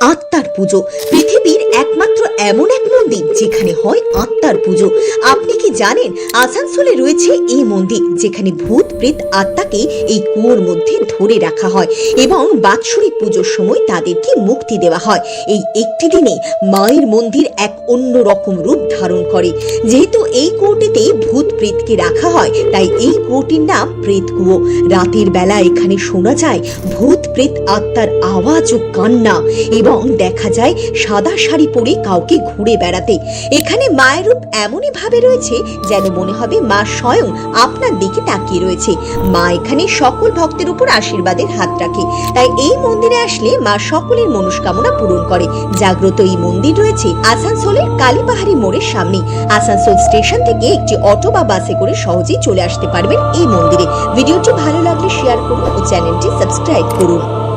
আত্মার পুজো পৃথিবীর একমাত্র এমন এক মন্দির যেখানে হয় আত্মার পুজো। আপনি কি জানেন আসানসোলে রয়েছে এই মন্দির যেখানে ভূত, প্রেত আত্মাকে এই কুয়োর মধ্যে ধরে রাখা হয় এবং বাৎসরিক পুজোর সময় তাদেরকে মুক্তি দেওয়া হয়। এই একটি দিনে মায়ের মন্দির এক অন্য রকম রূপ ধারণ করে। যেহেতু এই কুয়োটিতে ভূত, প্রেতকে রাখা হয়, তাই এই কুয়োটির নাম প্রেত কুয়ো। রাতের বেলা এখানে শোনা যায় ভূত, প্রেত আত্মার আওয়াজ ও কান্না এবং দেখা যায় সাদা শাড়ি পরে কাউকে ঘুরে বেড়াতে। এখানে মায়ের রূপ এমনই ভাবে রয়েছে যেন মনে হবে মা স্বয়ং আপনার দিকে তাকিয়ে রয়েছে। মা এখানে সকল ভক্তের উপর আশীর্বাদের হাত রাখে। তাই এই মন্দিরে আসলে মা সকলের মনস্কামনা পূরণ করে। জাগ্রত এই মন্দির রয়েছে আসানসোলের কালীপাহাড়ি মোড়ের সামনে। আসানসোল স্টেশন থেকে একটি অটো বা বাসে করে সহজেই চলে আসতে পারবেন এই মন্দিরে। ভিডিওটি ভালো লাগলে শেয়ার করুন ও চ্যানেলটি সাবস্ক্রাইব করুন।